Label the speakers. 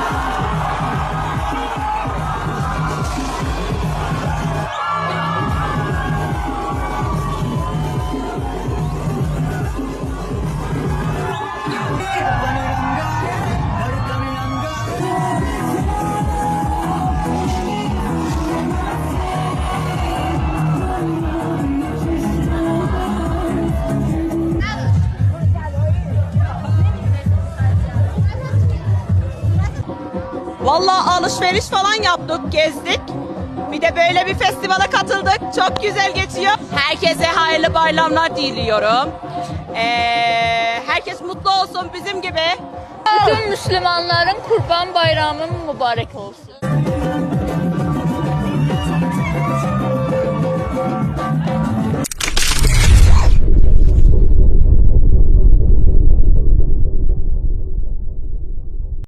Speaker 1: あ! Vallahi alışveriş falan yaptık, gezdik. Bir de böyle bir festivale katıldık. Çok güzel geçiyor. Herkese hayırlı bayramlar diliyorum. Ee, herkes mutlu olsun bizim gibi.
Speaker 2: Bütün Müslümanların Kurban Bayramı mübarek olsun.